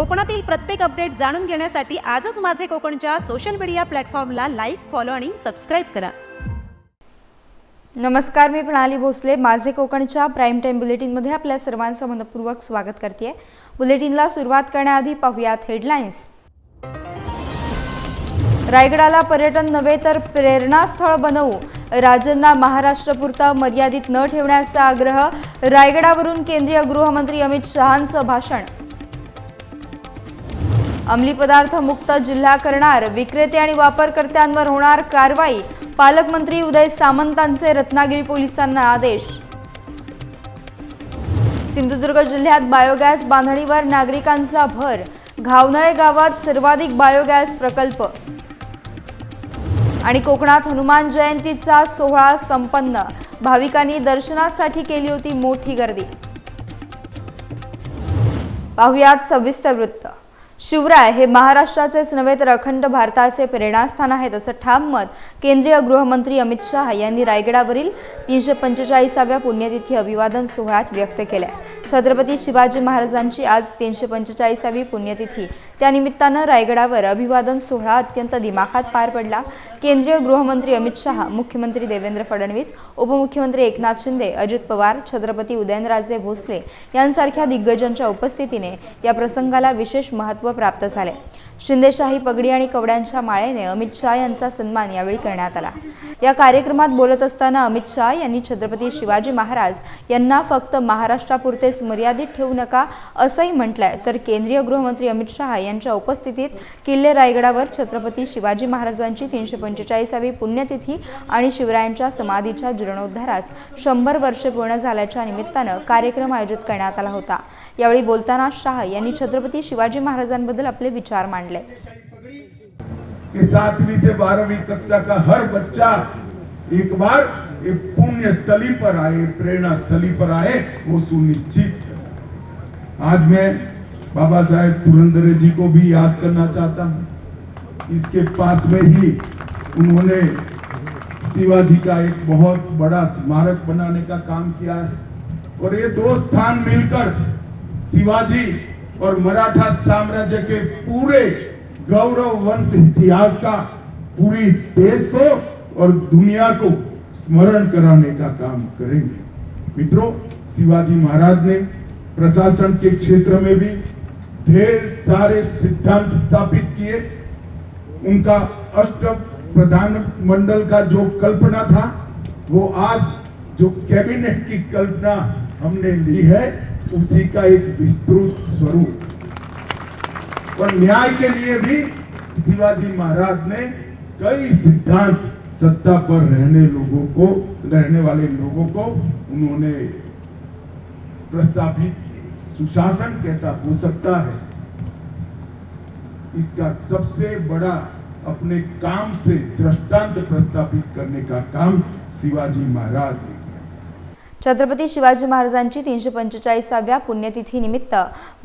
कोकणातील प्रत्येक अपडेट जाणून घेण्यासाठी आजच माझे कोकणच्या सोशल मीडिया प्लॅटफॉर्मला लाईक फॉलो आणि सबस्क्राईब करा. नमस्कार मी प्रणाली भोसले. माझे कोकणच्या प्राईम टाईम बुलेटिनमध्ये आपल्या सर्वांचं मनपूर्वक स्वागत करते. बुलेटिनला सुरुवात करण्याआधी पाहूयात हेडलाईन्स रायगडाला पर्यटन नव्हे तर प्रेरणास्थळ बनवू. राज्यांना महाराष्ट्रपुरता मर्यादित न ठेवण्याचा आग्रह. रायगडावरून केंद्रीय गृहमंत्री अमित शहांचं भाषण. अंमली पदार्थ मुक्त जिल्हा करणार विक्रेते आणि वापरकर्त्यांवर होणार कारवाई पालकमंत्री उदय सामंतांचे रत्नागिरी पोलिसांना आदेश. सिंधुदुर्ग जिल्ह्यात बायोगॅस बांधणीवर नागरिकांचा भर घावनळे गावात सर्वाधिक बायोगॅस प्रकल्प. आणि कोकणात हनुमान जयंतीचा सोहळा संपन्न भाविकांनी दर्शनासाठी केली होती मोठी गर्दी. पाहुयात सविस्तर वृत्त. शिवराय हे महाराष्ट्राचेच नव्हे तर अखंड भारताचे प्रेरणास्थान आहेत असं ठाम मत केंद्रीय गृहमंत्री अमित शहा यांनी रायगडावरील तीनशे पंचेचाळीसाव्या पुण्यतिथी अभिवादन सोहळ्यात व्यक्त केल्या. छत्रपती शिवाजी महाराजांची आज तीनशे पंचेचाळीसावी पुण्यतिथी. त्यानिमित्तानं रायगडावर अभिवादन सोहळा अत्यंत दिमाखात पार पडला. केंद्रीय गृहमंत्री अमित शहा मुख्यमंत्री देवेंद्र फडणवीस उपमुख्यमंत्री एकनाथ शिंदे अजित पवार छत्रपती उदयनराजे भोसले यांसारख्या दिग्गजांच्या उपस्थितीने या प्रसंगाला विशेष महत्त्व प्राप्त झाले. शिंदेशाही पगडी आणि कवड्यांच्या माळेने अमित शहा यांचा सन्मान यावेळी करण्यात आला. या कार्यक्रमात बोलत असताना अमित शाह यांनी छत्रपती शिवाजी महाराज यांना फक्त महाराष्ट्रापुरतेच मर्यादित ठेवू नका असंही म्हटलंय. तर केंद्रीय गृहमंत्री अमित शहा यांच्या उपस्थितीत किल्ले रायगडावर छत्रपती शिवाजी महाराजांची तीनशे पंचेचाळीसावी पुण्यतिथी आणि शिवरायांच्या समाधीच्या जीर्णोद्धारास शंभर वर्षे पूर्ण झाल्याच्या निमित्तानं कार्यक्रम आयोजित करण्यात आला होता. यावेळी बोलताना शाह यांनी छत्रपती शिवाजी महाराजांबद्दल आपले विचार मांडले. कि सातवीं से बारहवीं कक्षा का हर बच्चा एक बार एक पुण्य स्थली पर आए प्रेरणा स्थली पर आए, वो सुनिश्चित। आज मैं बाबा साहेब पुरंदरे जी को भी याद करना चाहता हूँ। इसके पास में ही उन्होंने शिवाजी का एक बहुत बड़ा स्मारक बनाने का काम किया है। और ये दो स्थान मिलकर शिवाजी और मराठा साम्राज्य के पूरे गौरववंत इतिहास का पूरी देश को और दुनिया को स्मरण कराने का काम करेंगे। मित्रों, शिवाजी महाराज ने प्रशासन के क्षेत्र में भी ढेर सारे सिद्धांत स्थापित किए। उनका अष्ट प्रधान मंडल का जो कल्पना था, वो आज जो कैबिनेट की कल्पना हमने ली है उसी का एक विस्तृत स्वरूप। और न्याय के लिए भी शिवाजी महाराज ने कई सिद्धांत सत्ता पर रहने लोगों को, रहने वाले लोगों को उन्होंने प्रस्तावित सुशासन कैसा हो सकता है? इसका सबसे बड़ा अपने काम से दृष्टांत प्रस्तावित करने का काम शिवाजी महाराज ने छत्रपती शिवाजी महाराजांची तीनशे पंचेचाळीसाव्या पुण्यतिथीनिमित्त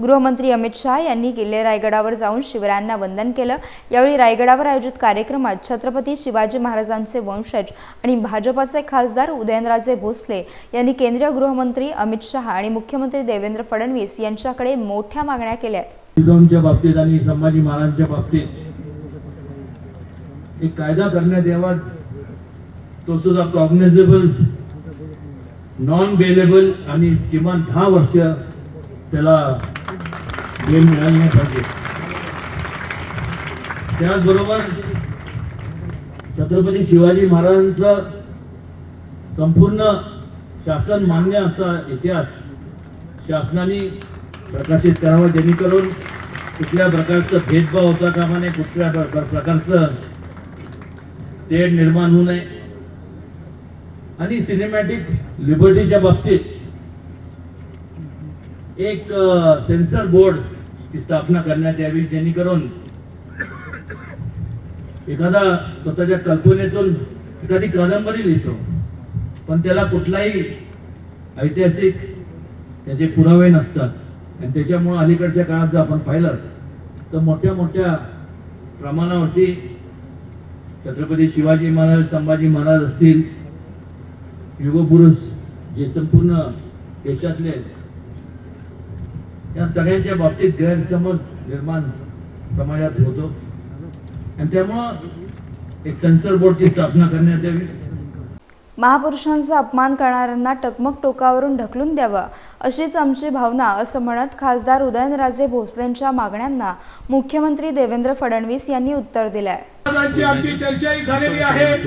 गृहमंत्री अमित शहा यांनी किल्ले रायगडावर जाऊन शिवरायांना वंदन केलं. यावेळी रायगडावर आयोजित कार्यक्रमात छत्रपती शिवाजी महाराजांचे वंशज आणि भाजपाचे खासदार उदयनराजे भोसले यांनी केंद्रीय गृहमंत्री अमित शहा आणि मुख्यमंत्री देवेंद्र फडणवीस यांच्याकडे मोठ्या मागण्या केल्या बाबतीत आणि संभाजी महाराजांच्या बाबतीत एक कायदा करण्यात यावा तो सुद्धा कॉग्नेझेबल नॉन बेलेबल आणि किमान दहा वर्ष त्याला बेल मिळाली नाही पाहिजे. त्याचबरोबर छत्रपती शिवाजी महाराजांचा संपूर्ण शासन मान्य असा इतिहास शासनाने प्रकाशित करावा जेणेकरून कुठल्या प्रकारचं भेदभाव होता कामा नये कुठल्या प्रकारचं तेढ निर्माण होऊ नये. आणि सिनेमॅटिक लिबर्टीच्या बाबतीत एक सेन्सर बोर्ड ची स्थापना करण्यात यावी जेणेकरून एखादा स्वतःच्या कल्पनेतून एखादी कादंबरी लिहितो. पण त्याला कुठलाही ऐतिहासिक त्याचे पुरावे नसतात. आणि त्याच्यामुळं अलीकडच्या काळात जर आपण पाहिलं तर मोठ्या मोठ्या प्रमाणावरती छत्रपती शिवाजी महाराज संभाजी महाराज असतील युगपुरुष जे संपूर्ण देशातले या सगळ्यांच्या बाबतीत गैरसमज निर्माण समाजात होतो. आणि त्यामुळं एक सेन्सर बोर्डची स्थापना करण्यात यावी. महापुरुषांचा अपमान करणाऱ्यांना टकमक टोकावरून ढकलून द्यावं अशीच आमची भावना असं म्हणत खासदार उदयनराजे भोसलेंच्या मागण्यांना मुख्यमंत्री देवेंद्र फडणवीस यांनी उत्तर दिलंय. चर्चाही झालेली आहे.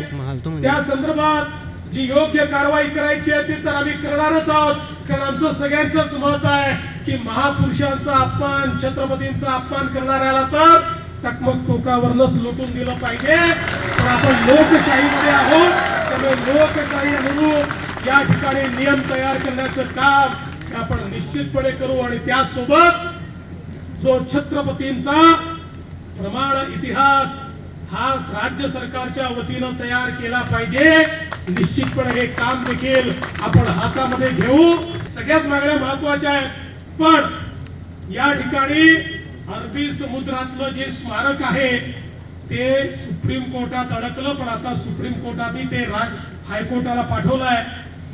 त्या संदर्भात जी योग्य कारवाई करायची आहे ती तर आम्ही करणारच आहोत. कारण आमचं सगळ्यांचंच मत आहे की महापुरुषांचा अपमान छत्रपतींचा अपमान करणाऱ्याला तर टकमक टोकावरनच लुटून दिलं पाहिजे. पण आपण लोकशाहीमध्ये आहोत. त्यामुळे लोकशाही अनुरूप या ठिकाणी नियम तयार करण्याचं काम हे आपण निश्चितपणे करू. आणि त्यासोबत जो छत्रपतींचा प्रमाण इतिहास हा राज्य सरकारच्या वतीनं तयार केला पाहिजे. निश्चितपणे हे काम देखील आपण हातामध्ये घेऊ. सगळ्याच मागण्या महत्त्वाच्या आहेत. पण या ठिकाणी अरबी समुद्रातलं जे स्मारक आहे ते सुप्रीम कोर्टात अडकलं. पण आता सुप्रीम कोर्टाने ते राज हायकोर्टाला पाठवलंय.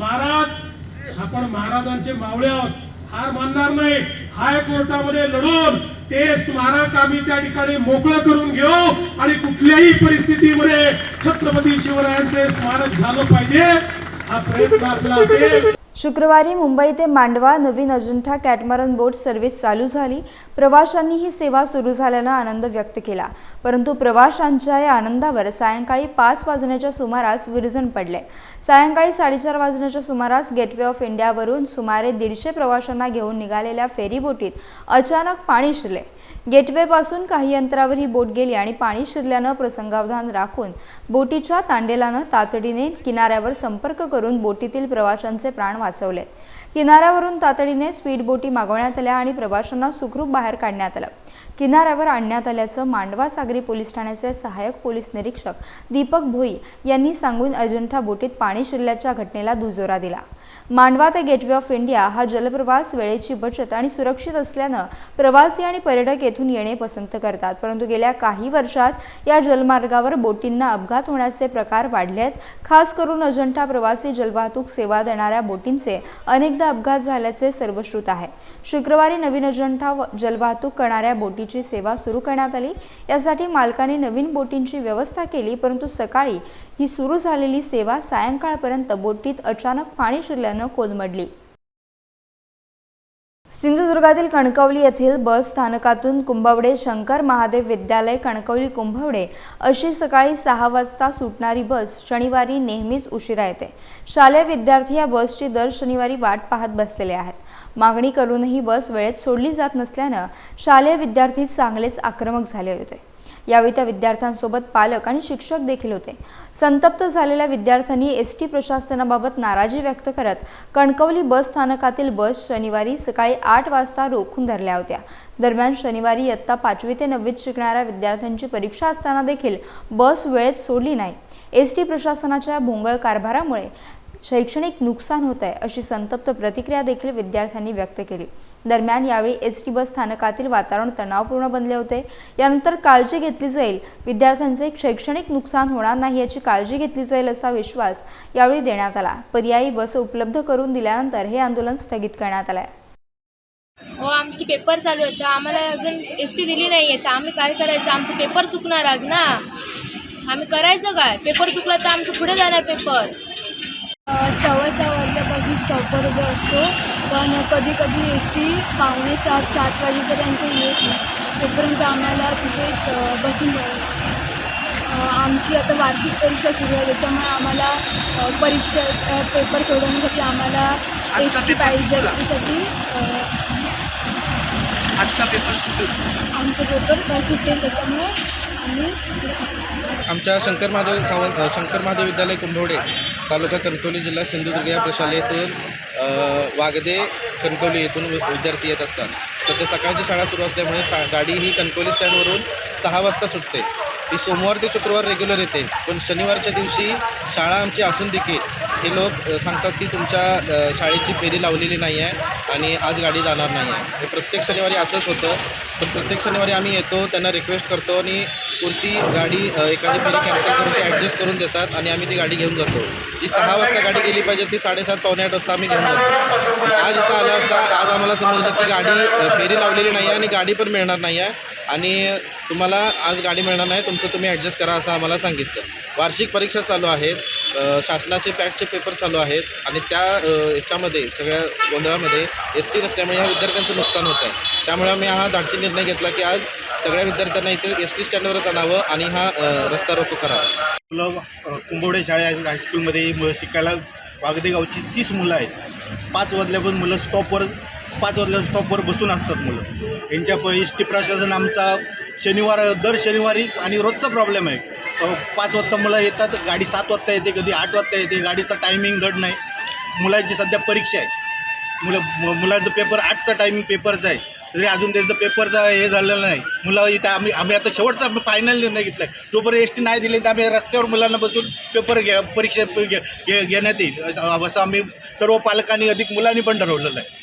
महाराज आपण महाराजांचे मावळे आहोत हार मानणार नाही. हायकोर्टामध्ये लढून ते स्मारक आम्ही त्या ठिकाणी मोकळं करून घेऊ आणि कुठल्याही परिस्थितीमध्ये छत्रपती शिवरायांचे स्मारक झालं पाहिजे हा प्रयत्न आपला असेल. शुक्रवारी मुंबई ते मांडवा नवीन अजिंठा कॅटमरन बोट सर्व्हिस चालू झाली. प्रवाशांनी ही सेवा सुरू झाल्यानं आनंद व्यक्त केला. परंतु प्रवाशांच्या या आनंदावर सायंकाळी पाच वाजण्याच्या सुमारास विरजण पडले. सायंकाळी साडेचार वाजण्याच्या सुमारास गेटवे ऑफ इंडियावरून सुमारे दीडशे प्रवाशांना घेऊन निघालेल्या फेरीबोटीत अचानक पाणी शिरले. गेटवेपासून काही अंतरावर ही बोट गेली आणि पाणी शिरल्यानं प्रसंगावधान राखून बोटीच्या तांडेलानं तातडीने किनाऱ्यावर संपर्क करून बोटीतील प्रवाशांचे प्राण वाचले. वाचवलेत किनाऱ्यावरून तातडीने स्पीड बोटी मागवण्यात आल्या आणि प्रवाशांना सुखरूप बाहेर काढण्यात आलं. किनाऱ्यावर आणण्यात आल्याचं मांडवा सागरी पोलीस ठाण्याचे सहाय्यक पोलीस निरीक्षक दीपक भोई यांनी सांगून अजंठा बोटीत पाणी शिरल्याच्या घटनेला दुजोरा दिला. मांडवा ते गेटवे ऑफ इंडिया हा जलप्रवास वेळेची बचत आणि सुरक्षित असल्यानं प्रवासी आणि पर्यटक येथून येणे पसंत करतात. परंतु गेल्या काही वर्षात या जलमार्गावर बोटींना अपघात होण्याचे प्रकार वाढले आहेत. खास करून अजंठा प्रवासी जलवाहतूक सेवा देणाऱ्या बोटींचे अनेकदा अपघात झाल्याचे सर्वश्रुत आहे. शुक्रवारी नवीन अजंठा व- जलवाहतूक करणाऱ्या बोटीची सेवा सुरू करण्यात आली. यासाठी मालकाने नवीन बोटींची व्यवस्था केली परंतु सकाळी ही सुरू झालेली सेवा सायंकाळपर्यंत बोटीत अचानक पाणी शिरल्या कोलमडली. सिंधुदुर्गातील कणकवली येथील बस स्थानकातून कुंभवडे शंकर महादेव विद्यालय कणकवली कुंभवडे अशी सकाळी सहा वाजता सुटणारी बस शनिवारी नेहमीच उशिरा येते. शालेय विद्यार्थी या बसची दर शनिवारी वाट पाहत बसलेले आहेत. मागणी करूनही बस वेळेत सोडली जात नसल्यानं शालेय विद्यार्थी चांगलेच आक्रमक झाले होते. यावेळी त्या विद्यार्थ्यांसोबत पालक आणि शिक्षक देखील होते. संतप्त झालेल्या विद्यार्थ्यांनी एस टी प्रशासनाबाबत नाराजी व्यक्त करत कणकवली बस स्थानकातील बस शनिवारी सकाळी आठ वाजता रोखून धरल्या होत्या. दरम्यान शनिवारी इयत्ता पाचवी ते नववीत शिकणाऱ्या विद्यार्थ्यांची परीक्षा असताना देखील बस वेळेत सोडली नाही. एस टी प्रशासनाच्या भोंगळ कारभारामुळे शैक्षणिक नुकसान होत आहे अशी संतप्त प्रतिक्रिया देखील विद्यार्थ्यांनी व्यक्त केली. दरम्यान यावेळी एस टी बस स्थानकातील वातावरण तणावपूर्ण बनले होते. यानंतर काळजी घेतली जाईल. विद्यार्थ्यांचे शैक्षणिक नुकसान होणार नाही याची काळजी घेतली जाईल असा विश्वास यावेळी देण्यात आला. पर्यायी बस उपलब्ध करून दिल्यानंतर हे आंदोलन स्थगित करण्यात आलं हो आमचे पेपर चालू आहेत. आम्हाला अजून एस टी दिली नाही आहे. तर आम्ही काय करायचं? आमचं पेपर चुकणार आज ना? आम्ही करायचं काय? पेपर चुकला तर आमचं पुढे जाणार पेपर. सव्वा सहा वाजल्यापासून स्टॉपवर उभे असतो. पण कधी कधी एस टी पावणे सात सात वाजेपर्यंत येत नाही. तोपर्यंत आम्हाला तिथेच बसून द्यावं आमची आता वार्षिक परीक्षा सुरू आहे. त्याच्यामुळे आम्हाला परीक्षा पेपर सोडवण्यासाठी आम्हाला एस टी पाहिजे त्यासाठी आमचे पेपर सुटेल त्याच्यामुळे. आमच्या शंकर महादेव सावंत शंकर महादेव विद्यालय कुंभवडे तालुका कणकवली जिल्हा सिंधुदुर्ग या प्रशालेतून वागदे कणकवली येथून विद्यार्थी येत असतात. सध्या सकाळची शाळा सुरू असल्यामुळे सा गाडी ही कणकवली स्टँडवरून सहा वाजता सुटते. ती सोमवार ते शुक्रवार रेग्युलर येते पण शनिवारच्या दिवशी शाळा आमची असून देखील हे लोक सांगतात की तुमच्या शाळेची फेरी लावलेली नाही आहे आणि आज गाडी जाणार नाही आहे हे प्रत्येक शनिवारी असंच होतं पण प्रत्येक शनिवारी आम्ही येतो त्यांना रिक्वेस्ट करतो आणि कोणती गाडी एखादी फेरी कॅन्सल करून ती ॲडजस्ट करून देतात आणि आम्ही ती गाडी घेऊन जातो. जी सहा वाजता गाडी गेली पाहिजे ती साडेसात पावणे आठ वाजता आम्ही घेऊन जातो. आज इथं आलं असता आज आम्हाला समजलं की गाडी फेरी लावलेली नाही आहे आणि गाडी पण मिळणार नाही आहे आणि तुम्हाला आज गाडी मिळणार नाही तुमचं तुम्ही ॲडजस्ट करा असं आम्हाला सांगितलं. वार्षिक परीक्षा चालू आहेत शासनाचे पॅटचे पेपर चालू आहेत आणि त्या याच्यामध्ये सगळ्या गोंधळामध्ये एस टी नसल्यामुळे ह्या विद्यार्थ्यांचं नुकसान होत आहे त्यामुळे आम्ही हा धाडसी निर्णय घेतला की आज सगळ्या विद्यार्थ्यांना इथं एस टी स्टँडवरच आणावं आणि हा रस्ता रोको करावा मुलं अ, कुंभवडे शाळे हायस्कूलमध्ये मुलं शिकायला वागदे गावची तीस मुलं आहेत. पाच वाजल्यापासून मुलं स्टॉपवर पाच वाजल्या स्टॉपवर बसून असतात मुलं. यांच्या प एस टी प्रशासन आमचा शनिवार दर शनिवारी आणि रोजचा प्रॉब्लेम आहे. पाच वाजता मुलं येतात गाडी सात वाजता येते कधी आठ वाजता येते गाडीचा टायमिंग घड नाही. मुलांची सध्या परीक्षा आहे. मुलं मुलांचं पेपर आठचा टायमिंग पेपरचा आहे. तरी अजून त्यांचं पेपरचा हे झालेलं नाही. मुलं इथं आम्ही आम्ही आता शेवटचा फायनल निर्णय घेतला आहे जोपर्यंत एस टी नाही दिली तर आम्ही रस्त्यावर मुलांना बसून पेपर घ्या परीक्षा घे- घे- घेण्यात येईल. असं आम्ही सर्व पालकांनी अधिक मुलांनी पण ठरवलेलं आहे.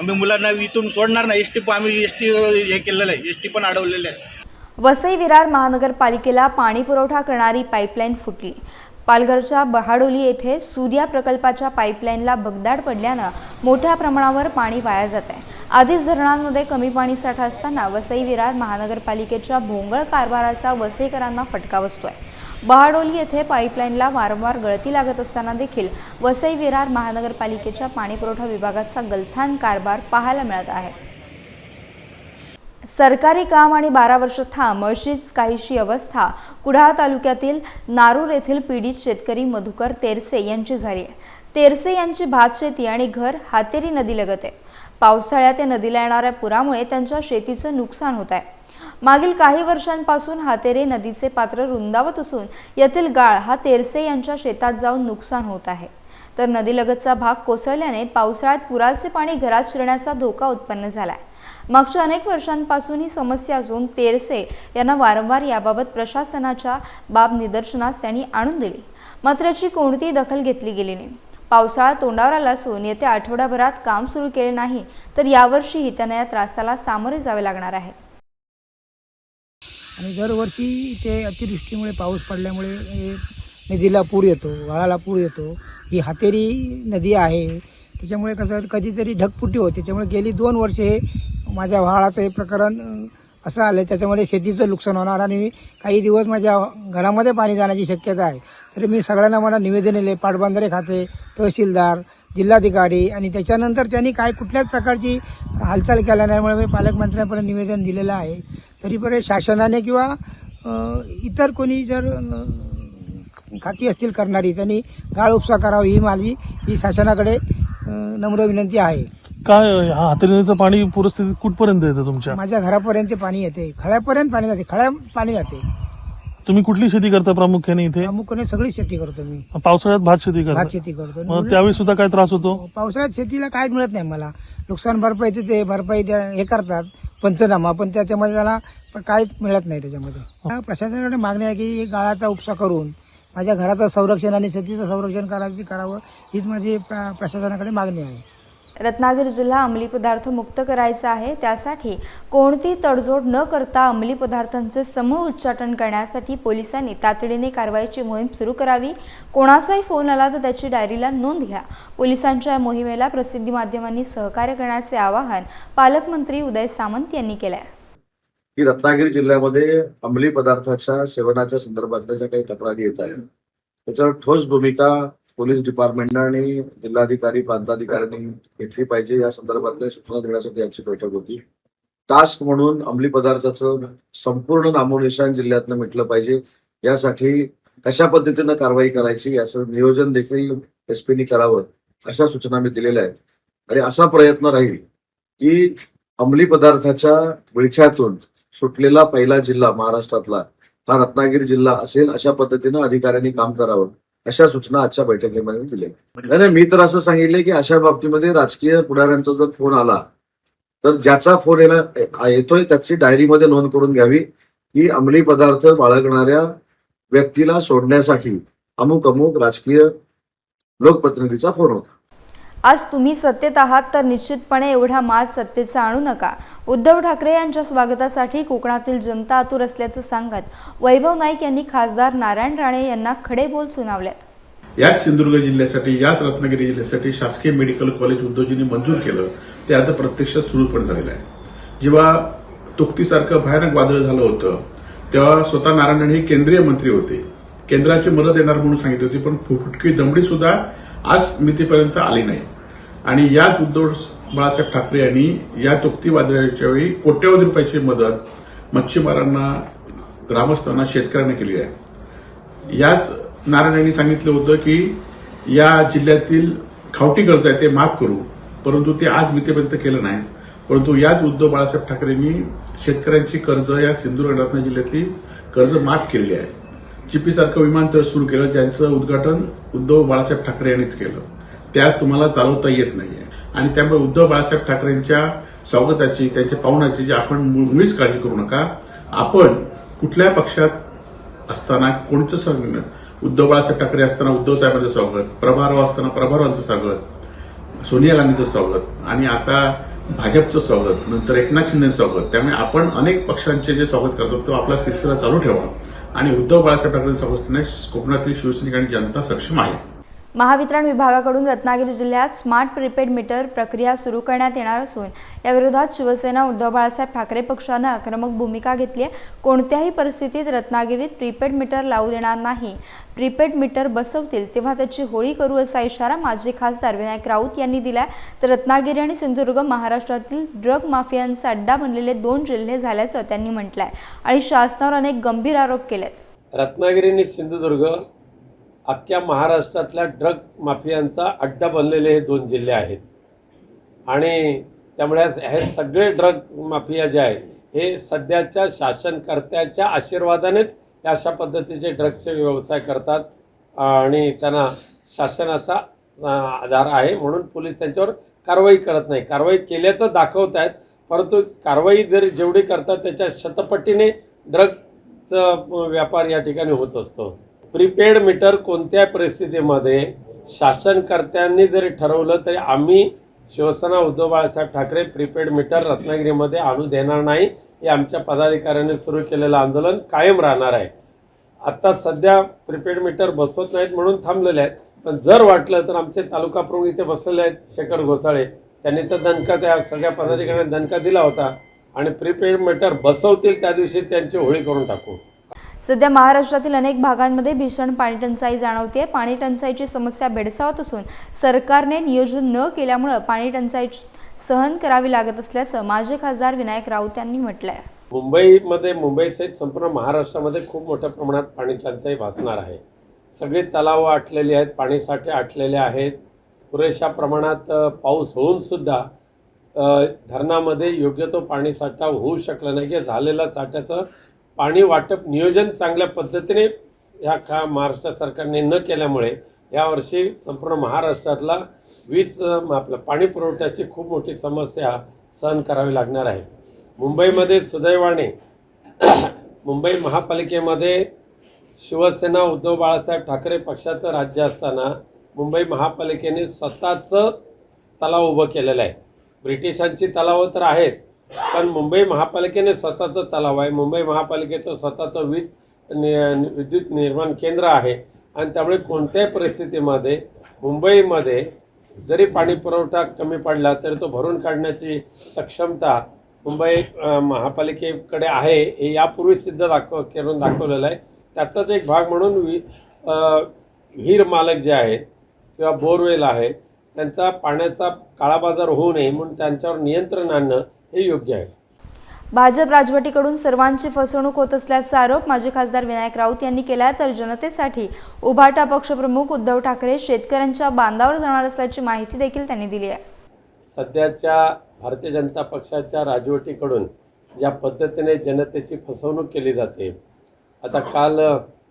आम्ही मुलांना इथून सोडणार नाही. एस टी आम्ही एस टी हे केलेलं आहे. एस टी पण अडवलेलं आहे. वसई विरार महानगरपालिकेला पाणी पुरवठा करणारी पाईपलाईन फुटली. पालघरच्या बहाडोली येथे सूर्या प्रकल्पाच्या पाईपलाईनला भगदाड पडल्यानं मोठ्या प्रमाणावर पाणी वाया जात आहे. आधीच धरणांमध्ये कमी पाणी साठा असताना वसई विरार महानगरपालिकेच्या भोंगळ कारभाराचा वसईकरांना फटका बसतोय. बहाडोली येथे पाईपलाईनला वारंवार गळती लागत असताना देखील वसई विरार महानगरपालिकेच्या पाणीपुरवठा विभागाचा गलथान कारभार पाहायला मिळत आहे. सरकारी काम आणि बारा वर्ष थांब अशीच काहीशी अवस्था कुडाळ तालुक्यातील नारूर येथील पीडित शेतकरी मधुकर तेरसे यांची झाली आहे. तेरसे यांची भातशेती आणि घर हातेरी नदीलगत आहे. पावसाळ्यात या नदीला येणाऱ्या पुरामुळे त्यांच्या शेतीचं नुकसान होत आहे. मागील काही वर्षांपासून हातेरे नदीचे पात्र रुंदावत असून यातील गाळ हा तेरसे यांच्या शेतात जाऊन नुकसान होत आहे. तर नदीलगतचा भाग कोसळल्याने पावसाळ्यात पुराचे पाणी घरात शिरण्याचा धोका उत्पन्न झालाय. मागच्या अनेक वर्षांपासून ही समस्या असून तेरसे यांना वारंवार याबाबत प्रशासनाच्या बाब निदर्शनास त्यांनी आणून दिली. मात्र याची कोणतीही दखल घेतली गेली नाही. पावसाळा तोंडावर आला असून येत्या आठवड्याभरात काम सुरू केले नाही तर यावर्षीही त्यांना या त्रासाला सामोरे जावे लागणार आहे. आणि दरवर्षी इथे अतिवृष्टीमुळे पाऊस पडल्यामुळे नदीला पूर येतो वाळाला पूर येतो. ही हातेरी नदी आहे. त्याच्यामुळे कसं कधीतरी ढगपुटी होते. त्याच्यामुळे गेली दोन वर्षे हे माझ्या व्हाळाचं हे प्रकरण असं आलं त्याच्यामुळे शेतीचं नुकसान होणार आणि काही दिवस माझ्या घरामध्ये पाणी जाण्याची शक्यता आहे. तरी मी सगळ्यांना मला निवेदन दिले पाटबंधारे खाते तहसीलदार जिल्हाधिकारी आणि त्याच्यानंतर त्यांनी काय कुठल्याच प्रकारची हालचाल केल्या नाहीमुळे मी पालकमंत्र्यांपर्यंत निवेदन दिलेलं आहे. तरी पण शासनाने किंवा इतर कोणी जर खाती असतील करणारी त्यांनी गाळ उपसा करावा ही माझी ही शासनाकडे नम्र विनंती आहे. काय हा हातरी नदीचं पाणी पूरस्थिती कुठपर्यंत येतं तुमच्या? माझ्या घरापर्यंत पाणी येते. खळ्यापर्यंत पाणी जाते. खळ्या पाणी जाते. तुम्ही कुठली शेती करता प्रामुख्याने इथे? प्रामुख्याने सगळी शेती करतो मी. पावसाळ्यात भात शेती करता? भात शेती करतो. मग त्यावेळी सुद्धा काय त्रास होतो? पावसाळ्यात शेतीला काय मिळत नाही मला. नुकसान भरपाईचे ते भरपाई हे करतात पंचनामा पण त्याच्यामध्ये त्याला काहीच मिळत नाही त्याच्यामध्ये. प्रशासनाकडे मागणी आहे की गाळाचा उपसा करून माझ्या घराचं संरक्षण आणि शेतीचं संरक्षण करायची करावं हीच माझी प्र- प्रशासनाकडे मागणी आहे. रत्नागिरी जिल्हा अंमली पदार्थ मुक्त करायचा आहे. त्यासाठी कोणती तडजोड न करता अंमली पदार्थांचे समूळ उच्चाटन करण्यासाठी पोलिसांनी तातडीने कारवाईची मोहीम सुरू करावी. कोणाचाही फोन आला तर त्याची डायरीला नोंद घ्या. पोलिसांच्या या मोहिमेला प्रसिद्धी माध्यमांनी सहकार्य करण्याचे आवाहन पालकमंत्री उदय सामंत यांनी केलंय. आहे की रत्नागिरी जिल्ह्यामध्ये अंमली पदार्थाच्या सेवनाच्या संदर्भातल्या ज्या काही तक्रारी येत आहेत त्याच्यावर ठोस भूमिका पोलीस डिपार्टमेंटनं आणि जिल्हाधिकारी प्रांताधिकाऱ्यांनी घेतली पाहिजे. या संदर्भातल्या सूचना देण्यासाठी आजची बैठक होती. टास्क म्हणून अंमली पदार्थाचं संपूर्ण नामोनिशान जिल्ह्यातनं मिटलं पाहिजे. यासाठी कशा पद्धतीनं कारवाई करायची याचं नियोजन देखील एसपीनी करावं अशा सूचना मी दिलेल्या आहेत. आणि असा प्रयत्न राहील की अंमली पदार्थाच्या विळख्यातून सुटलेला पहिला जिल्हा महाराष्ट्रातला हा रत्नागिरी जिल्हा असेल अशा पद्धतीनं अधिकाऱ्यांनी काम करावं. अशा सूचना आजच्या बैठकीमध्ये दिल्या नाही मी तर असं सांगितलं की अशा बाबतीमध्ये राजकीय पुढाऱ्यांचा जर फोन आला तर ज्याचा फोन येणार येतोय त्याची डायरीमध्ये नोंद करून घ्यावी. की अंमली पदार्थ बाळगणाऱ्या व्यक्तीला सोडण्यासाठी अमुक अमुक राजकीय लोकप्रतिनिधीचा फोन होता. आज तुम्ही सत्तेत आहात तर निश्चितपणे एवढा माज सत्तेचा आणू नका. उद्धव ठाकरे यांच्या स्वागतासाठी कोकणातील जनता आतुर असल्याचं सांगत वैभव नाईक यांनी खासदार नारायण राणे यांना खडे बोल सुनावल्यात. याच सिंधुदुर्ग जिल्ह्यासाठी याच रत्नागिरी जिल्ह्यासाठी शासकीय मेडिकल कॉलेज उद्योजींनी मंजूर केलं. ते आता प्रत्यक्षात सुरू पण झालेलं आहे. जेव्हा तुक्तीसारखं भयानक वादळ झालं होतं तेव्हा स्वतः नारायण राणे हे केंद्रीय मंत्री होते. केंद्राची मदत येणार म्हणून सांगितली होती पण फुटकी दमडी सुद्धा आज मितीपर्यंत आली नाही. आणि याच उद्धव बाळासाहेब ठाकरे यांनी या तुक्तीवादळाच्या वेळी कोट्यवधी रुपयाची मदत मच्छीमारांना ग्रामस्थांना शेतकऱ्यांना केली आहे. याच नारायण यांनी सांगितलं होतं की या जिल्ह्यातील खावटी कर्ज आहे ते माफ करू परंतु ते आज मितीपर्यंत केलं नाही. परंतु याच उद्धव बाळासाहेब ठाकरेंनी शेतकऱ्यांची कर्ज या सिंधुदुर्ग रत्न जिल्ह्यातली कर्ज माफ केली आहे. चिपीसारखं विमानतळ सुरू केलं ज्यांचं उद्घाटन उद्धव बाळासाहेब ठाकरे यांनीच केलं. ते आज तुम्हाला चालवता येत नाहीये. आणि त्यामुळे उद्धव बाळासाहेब ठाकरेंच्या स्वागताची त्यांच्या पाहुण्याची जी आपण मुळीच काळजी करू नका. आपण कुठल्या पक्षात असताना कोणतं सांगणं उद्धव बाळासाहेब ठाकरे असताना उद्धव साहेबांचं स्वागत प्रभाराव असताना प्रभारावांचं स्वागत सोनिया गांधीचं स्वागत आणि आता भाजपचं स्वागत नंतर एकनाथ शिंदेचं स्वागत. त्यामुळे आपण अनेक पक्षांचे जे स्वागत करतो तो आपला सिलसिला चालू ठेवा. आणि उद्धव बाळासाहेब ठाकरे स्वागत कोकणातील शिवसैनिक आणि जनता सक्षम आहे. महावितरण विभागाकडून रत्नागिरी जिल्ह्यात स्मार्ट प्रीपेड मीटर प्रक्रिया सुरू करण्यात येणार असून याविरोधात शिवसेना उद्धव बाळासाहेब ठाकरे पक्षानं आक्रमक भूमिका घेतली आहे कोणत्याही परिस्थितीत रत्नागिरीत प्रीपेड मीटर लावू देणार नाही. प्रीपेड मीटर बसवतील तेव्हा त्याची होळी करू असा इशारा माजी खासदार विनायक राऊत यांनी दिलाय. तर रत्नागिरी आणि सिंधुदुर्ग महाराष्ट्रातील ड्रग माफियांचा अड्डा बनलेले दोन जिल्हे झाल्याचं त्यांनी म्हटलंय आणि शासनावर अनेक गंभीर आरोप केलेत. रत्नागिरी आणि सिंधुदुर्ग अख्ख्या महाराष्ट्रातल्या ड्रग माफियांचा अड्डा बनलेले हे दोन जिल्हे आहेत. आणि त्यामुळे हे सगळे ड्रग माफिया जे आहेत हे सध्याच्या शासनकर्त्याच्या आशीर्वादानेच अशा पद्धतीचे ड्रग्सचे व्यवसाय करतात. आणि त्यांना शासनाचा आधार आहे म्हणून पोलीस त्यांच्यावर कारवाई करत नाही. कारवाई केल्याचं दाखवत आहेत परंतु कारवाई जरी जेवढी करतात त्याच्या शतपटीने ड्रगचा व्यापार या ठिकाणी होत असतो. प्रीपेड मीटर कोणत्या परिस्थितीमध्ये शासनकर्त्यांनी जरी ठरवलं तरी आम्ही शिवसेना उद्धव बाळासाहेब ठाकरे प्रीपेड मीटर रत्नागिरीमध्ये आणू देणार नाही. हे आमच्या पदाधिकाऱ्यांनी सुरू केलेलं आंदोलन कायम राहणार आहे. आत्ता सध्या प्रीपेड मीटर बसवत नाहीत म्हणून थांबलेले आहेत. पण जर वाटलं तर आमचे तालुका प्रमुख इथे बसलेले आहेत. शेखर घोसाळे. त्यांनी तर दणका त्या सगळ्या पदाधिकाऱ्यांनी दणका दिला होता. आणि प्रीपेड मीटर बसवतील त्या दिवशी त्यांची होळी करून टाकू. सध्या महाराष्ट्रातील अनेक भागांमध्ये भीषण पाणी टंचाई जाणवते पाणी टंचाईची समस्या भेडसावत असून सरकारने नियोजन न केल्यामुळं पाणी टंचाई सहन करावी लागत असल्याचं माजी खासदार विनायक राऊत यांनी म्हटलंय. मुंबईमध्ये मुंबईसहित संपूर्ण महाराष्ट्रामध्ये खूप मोठ्या प्रमाणात पाणी टंचाई भासणार आहे. सगळे तलावं आटलेली आहेत पाणीसाठे आटलेले आहेत. पुरेशा प्रमाणात पाऊस होऊन सुद्धा धरणामध्ये योग्य तो पाणीसाठा होऊ शकला नाही. किंवा झालेल्या साठ्याचं पाणी वाटप नियोजन चांगल्या पद्धतीने ह्या का महाराष्ट्र सरकारने न केल्यामुळे यावर्षी संपूर्ण महाराष्ट्रातला वीज आपलं पाणी पुरवठ्याची खूप मोठी समस्या सहन करावी लागणार आहे. मुंबईमध्ये सुदैवाने मुंबई महापालिकेमध्ये शिवसेना उद्धव बाळासाहेब ठाकरे पक्षाचं राज्य असताना मुंबई महापालिकेने स्वतःचं तलाव उभं केलेलं आहे. ब्रिटिशांची तलावं तर आहेत पण मुंबई महापालिकेने स्वतःचं तलाव आहे. मुंबई महापालिकेचं स्वतःचं वीज नि विद्युत निर्माण केंद्र आहे. आणि त्यामुळे कोणत्याही परिस्थितीमध्ये मुंबईमध्ये जरी पाणी पुरवठा कमी पडला तरी तो भरून काढण्याची सक्षमता मुंबई महापालिकेकडे आहे हे यापूर्वी सिद्ध दाखव करून दाखवलेलं आहे. त्याचाच एक भाग म्हणून वि विहीर मालक जे आहेत किंवा बोरवेल आहे त्यांचा पाण्याचा काळाबाजार होऊ नये म्हणून त्यांच्यावर नियंत्रण आणणं हे योग्य आहे. भाजप राजवटीकडून सर्वांची फसवणूक होत असल्याचा आरोप माजी खासदार विनायक राऊत यांनी केला तर जनतेसाठी उभाटा पक्षप्रमुख उद्धव ठाकरे शेतकऱ्यांच्या बांधावर जाणार असल्याची माहिती देखील त्यांनी दिली आहे. सध्याच्या भारतीय जनता पक्षाच्या राजवटीकडून ज्या पद्धतीने जनतेची फसवणूक केली जाते आता काल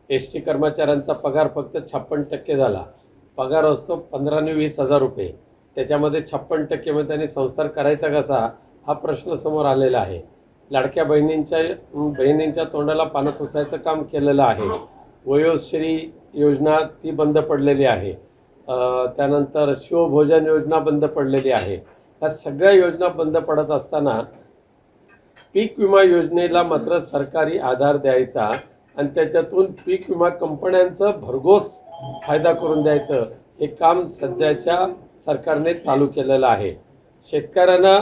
एस टी कर्मचाऱ्यांचा पगार फक्त छप्पन टक्के झाला. पगार असतो पंधरा आणि वीस हजार रुपये. त्याच्यामध्ये छप्पन टक्केमध्ये त्यांनी संसार करायचा कसा हा प्रश्न समोर आलेला आहे. लाडक्या बहिणींच्या बहिणींच्या तोंडाला पानं पुसायचं काम केलेलं आहे. वयोश्री योजना ती बंद पडलेली आहे. त्यानंतर शिवभोजन योजना बंद पडलेली आहे. या सगळ्या योजना बंद पडत असताना पीक विमा योजनेला मात्र सरकारी आधार द्यायचा आणि त्याच्यातून पीक विमा कंपन्यांचं भरघोस फायदा करून द्यायचं हे काम सध्याच्या सरकारने चालू केलेलं आहे. शेतकऱ्यांना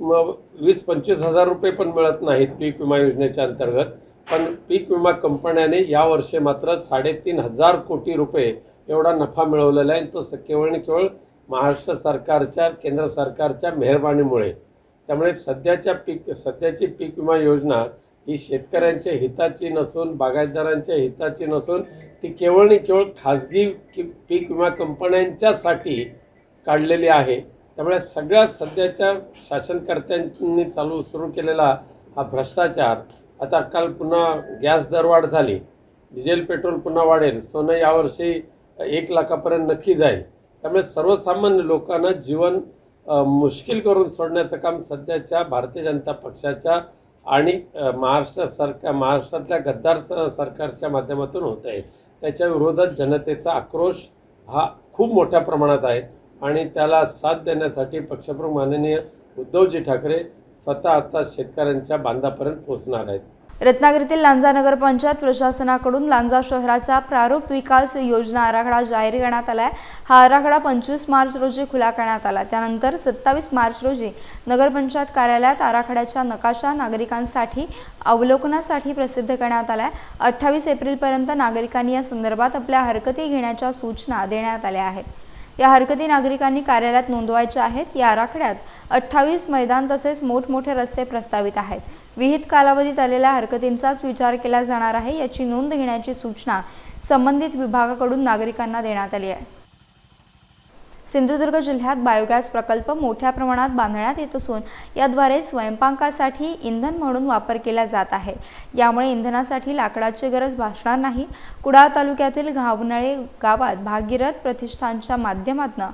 मग वीस पंचवीस हजार रुपये पण मिळत नाहीत पीक विमा योजनेच्या अंतर्गत. पण पीक विमा कंपन्याने यावर्षी मात्र साडेतीन हजार कोटी रुपये एवढा नफा मिळवलेला आहे. आणि तो स- केवळ आणि केवळ महाराष्ट्र सरकारच्या केंद्र सरकारच्या मेहरबानीमुळे. त्यामुळे सध्याच्या पीक सध्याची पीक विमा योजना ही शेतकऱ्यांच्या हिताची नसून बागायतदारांच्या हिताची नसून ती केवळ आणि केवळ खाजगी पीक विमा कंपन्यांच्यासाठी काढलेली आहे. त्यामुळे सगळ्या सध्याच्या शासनकर्त्यांनी चालू सुरू केलेला हा भ्रष्टाचार आता काल पुन्हा गॅस दरवाढ झाली डिझेल पेट्रोल पुन्हा वाढेल सोनं यावर्षी एक लाखापर्यंत नक्की जाईल. त्यामुळे सर्वसामान्य लोकांना जीवन मुश्किल करून सोडण्याचं काम सध्याच्या भारतीय जनता पक्षाच्या आणि महाराष्ट्र सरकार महाराष्ट्रातल्या गद्दार सरकारच्या माध्यमातून होत आहे त्याच्या विरोधात जनतेचा आक्रोश हा खूप मोठ्या प्रमाणात आहे. आणि त्याला साथ देण्यासाठी पक्षप्रमुख माननीय उद्धवजी ठाकरे स्वतः आता शेतकऱ्यांच्या बांधापर्यंत पोहोचणार आहेत. रत्नागिरीतील लांजा नगरपंचायत प्रशासनाकडून लांजा शहराचा प्रारूप विकास योजना आराखडा जाहीर करण्यात आला आहे हा आराखडा पंचवीस मार्च रोजी खुला करण्यात आला. त्यानंतर सत्तावीस मार्च रोजी नगरपंचायत कार्यालयात आराखड्याचा नकाशा नागरिकांसाठी अवलोकनासाठी प्रसिद्ध करण्यात आला आहे अठ्ठावीस एप्रिलपर्यंत नागरिकांनी या संदर्भात आपल्या हरकती घेण्याच्या सूचना देण्यात आल्या आहेत. या हरकती नागरिकांनी कार्यालयात नोंदवायच्या आहेत. या आराखड्यात अठ्ठावीस मैदान तसेच मोठमोठे रस्ते प्रस्तावित आहेत. विहित कालावधीत आलेल्या हरकतींचाच विचार केला जाणार आहे. याची नोंद घेण्याची सूचना संबंधित विभागाकडून नागरिकांना देण्यात आली आहे. सिंधुदुर्ग जिल्ह्यात बायोगॅस प्रकल्प मोठ्या प्रमाणात बांधण्यात येत असून याद्वारे स्वयंपाकासाठी इंधन म्हणून वापर केला जात आहे. यामुळे इंधनासाठी लाकडाची गरज भासणार नाही. कुडाळ तालुक्यातील घावनळे गावात भागीरथ प्रतिष्ठानच्या माध्यमातून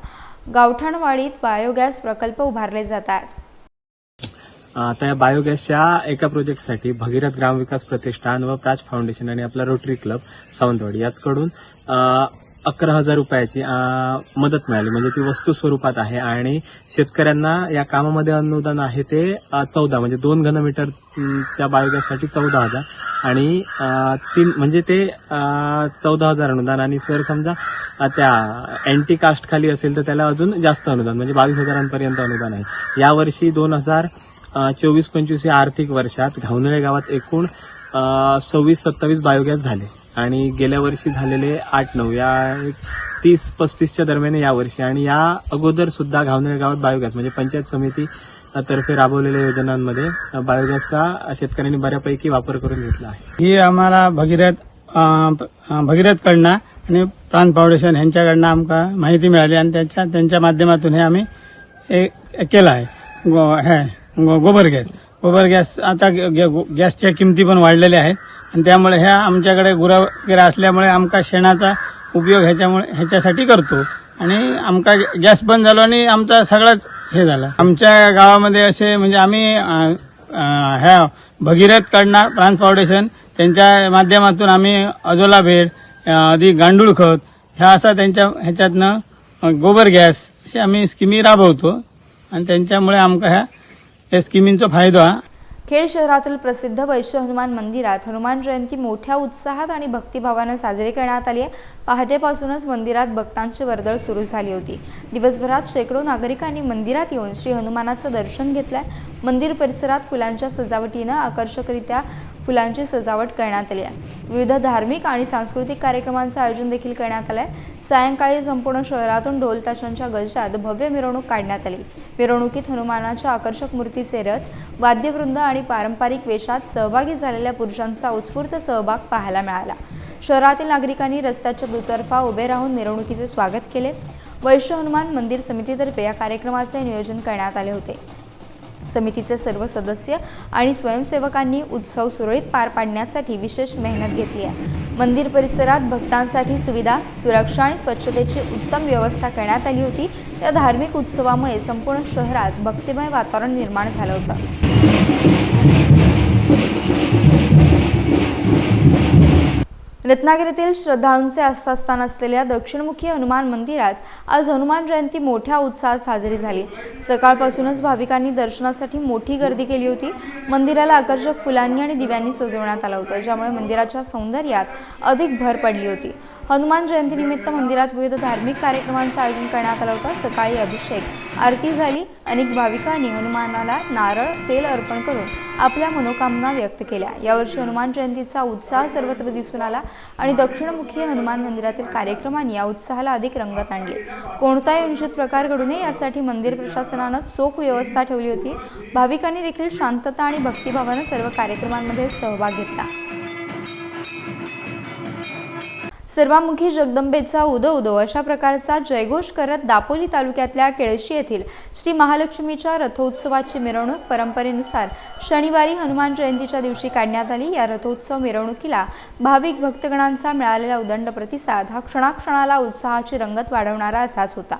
गावठाणवाडीत बायोगॅस प्रकल्प उभारले जात आहेत. आता या बायोगॅसच्या एका प्रोजेक्टसाठी भगीरथ ग्रामविकास प्रतिष्ठान व प्राच फाउंडेशन आणि आपला रोटरी क्लब सावंतवाडी याचकडून अकरा हजार रुपयाची मदत मिळाली. म्हणजे ती वस्तू स्वरूपात आहे आणि शेतकऱ्यांना या कामामध्ये अनुदान आहे ते चौदा. म्हणजे दोन घनमीटर त्या बायोगॅससाठी चौदा हजार. आणि तीन म्हणजे ते चौदा हजार अनुदान. आणि सर समजा त्या अँटी कास्ट खाली असेल तर त्याला अजून जास्त अनुदान म्हणजे बावीस हजारांपर्यंत अनुदान आहे. यावर्षी दोन हजार चोवीस पंचवीस या आर्थिक वर्षात घावनळे गावात एकूण सव्वीस सत्तावीस बायोगॅस झाले. आणि गेल्या वर्षी झालेले आठ नऊ या एक तीस पस्तीसच्या दरम्यान या वर्षी. आणि या अगोदर सुद्धा घावनेर गावात बायोगॅस म्हणजे पंचायत समिती तर्फे राबवलेल्या योजनांमध्ये बायोगॅसचा शेतकऱ्यांनी बऱ्यापैकी वापर करून घेतला आहे. ही आम्हाला भगीरथ भगीरथकडनं आणि प्राण फाउंडेशन यांच्याकडनं आमका माहिती मिळाली आणि त्यांच्या त्यांच्या माध्यमातून हे आम्ही केलं आहे. गो हे गो गोबर गॅस. गोबर गॅस आता ग- गॅसच्या किमती पण वाढलेल्या आहेत. आणि त्यामुळे ह्या आमच्याकडे गुरा वगैरे असल्यामुळे आमका शेणाचा उपयोग ह्याच्यामुळे ह्याच्यासाठी करतो. आणि आमका गॅस बंद झालो आणि आमचा सगळाच हे झाला. आमच्या गावामध्ये असे म्हणजे आम्ही ह्या भगीरथ ह्या प्रांत फाउंडेशन त्यांच्या माध्यमातून आम्ही अजोला भेड आधी अधिक गांडूळ खत ह्या असा त्यांच्या ह्याच्यातनं गोबर गॅस अशी आम्ही स्किमी राबवतो. आणि त्यांच्यामुळे आमका ह्या या स्किमींचो फायदा हा. खेड शहरातील प्रसिद्ध वैश्य हनुमान मंदिरात हनुमान जयंती मोठ्या उत्साहात आणि भक्तिभावानं साजरी करण्यात आली आहे. पहाटेपासूनच मंदिरात भक्तांची वर्दळ सुरू झाली होती. दिवसभरात शेकडो नागरिकांनी मंदिरात येऊन श्री हनुमानाचं दर्शन घेतलंय. मंदिर परिसरात फुलांच्या सजावटीनं आकर्षकरित्या फुलांची सजावट करण्यात आली आहे. विविध धार्मिक आणि सांस्कृतिक कार्यक्रमांचं आयोजन देखील करण्यात आलं आहे सायंकाळी संपूर्ण शहरातून ढोलताशांच्या गजरात भव्य मिरवणूक काढण्यात आली. मिरवणुकीत हनुमानाच्या आकर्षक मूर्तीचे रथ वाद्यवृंद आणि पारंपरिक वेशात सहभागी झालेल्या पुरुषांचा उत्स्फूर्त सहभाग पाहायला मिळाला. शहरातील नागरिकांनी रस्त्याच्या दुतर्फा उभे राहून मिरवणुकीचे स्वागत केले. वैश्य हनुमान मंदिर समितीतर्फे या कार्यक्रमाचे नियोजन करण्यात आले होते. समितीचे सर्व सदस्य आणि स्वयंसेवकांनी उत्सव सुरळीत पार पाडण्यासाठी विशेष मेहनत घेतली आहे. मंदिर परिसरात भक्तांसाठी सुविधा सुरक्षा आणि स्वच्छतेची उत्तम व्यवस्था करण्यात आली होती. या धार्मिक उत्सवामुळे संपूर्ण शहरात भक्तिमय वातावरण निर्माण झालं होतं. रत्नागिरीतील श्रद्धाळूंचे आस्थास्थान असलेल्या दक्षिणमुखी हनुमान मंदिरात आज हनुमान जयंती मोठ्या उत्साहात साजरी झाली. सकाळपासूनच भाविकांनी दर्शनासाठी मोठी गर्दी केली होती. मंदिराला आकर्षक फुलांनी आणि दिव्यांनी सजवण्यात आलं होतं ज्यामुळे मंदिराच्या सौंदर्यात अधिक भर पडली होती. हनुमान जयंतीनिमित्त मंदिरात विविध धार्मिक कार्यक्रमांचं आयोजन करण्यात आलं होतं. सकाळी अभिषेक आरती झाली. अनेक भाविकांनी हनुमानाला नारळ तेल अर्पण करून आपल्या मनोकामना व्यक्त केल्या. यावर्षी हनुमान जयंतीचा उत्साह सर्वत्र दिसून आला आणि दक्षिणमुखी हनुमान मंदिरातील कार्यक्रमांनी या उत्साहाला अधिक रंगत आणली. कोणताही अनुचित प्रकार घडू नये यासाठी मंदिर प्रशासनानं चोख व्यवस्था ठेवली होती. भाविकांनी देखील शांतता आणि भक्तिभावानं सर्व कार्यक्रमांमध्ये सहभाग घेतला. सर्वामुखी जगदंबेचा उदो उदो अशा प्रकारचा जयघोष करत दापोली तालुक्यातल्या केळशी येथील श्री महालक्ष्मीच्या रथोत्सवाची मिरवणूक परंपरेनुसार शनिवारी हनुमान जयंतीच्या दिवशी काढण्यात आली. या रथोत्सव मिरवणुकीला भाविक भक्तगणांचा मिळालेला उदंड प्रतिसाद हा क्षणाक्षणाला उत्साहाची रंगत वाढवणारा असाच होता.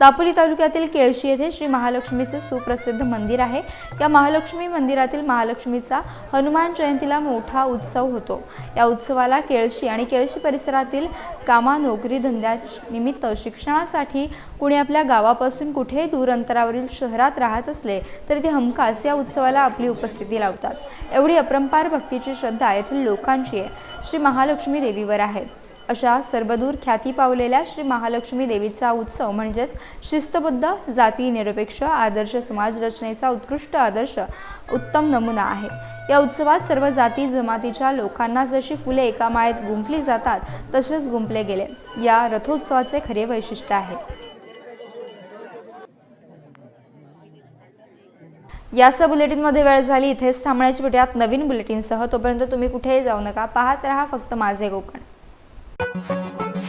दापोली तालुक्यातील केळशी येथे श्री महालक्ष्मीचे सुप्रसिद्ध मंदिर आहे. या महालक्ष्मी मंदिरातील महालक्ष्मीचा हनुमान जयंतीला मोठा उत्सव होतो. या उत्सवाला केळशी आणि केळशी परिसरातील कामा नोकरी धंद्या निमित्त शिक्षणासाठी कुणी आपल्या गावापासून कुठेही दूर अंतरावरील शहरात राहत असले तरी ते हमखास या उत्सवाला आपली उपस्थिती लावतात. एवढी अपरंपार भक्तीची श्रद्धा येथील लोकांची आहे. श्री महालक्ष्मी देवीवर आहे. अशा सर्वदूर ख्याती पावलेल्या श्री महालक्ष्मी देवीचा उत्सव म्हणजेच शिस्तबद्ध जाती निरपेक्ष आदर्श समाज रचनेचा उत्कृष्ट आदर्श उत्तम नमुना आहे. या उत्सवात सर्व जाती जमातीच्या लोकांना जशी फुले एका माळेत गुंफली जातात तसेच गुंफले गेले. या रथोत्सवाचे खरे वैशिष्ट्य आहे. याच बुलेटिनमध्ये वेळ झाली इथेच थांबण्याची भेटूयात नवीन बुलेटिनसह तोपर्यंत तुम्ही कुठेही जाऊ नका. पाहत रहा फक्त माझे कोकण Thank you.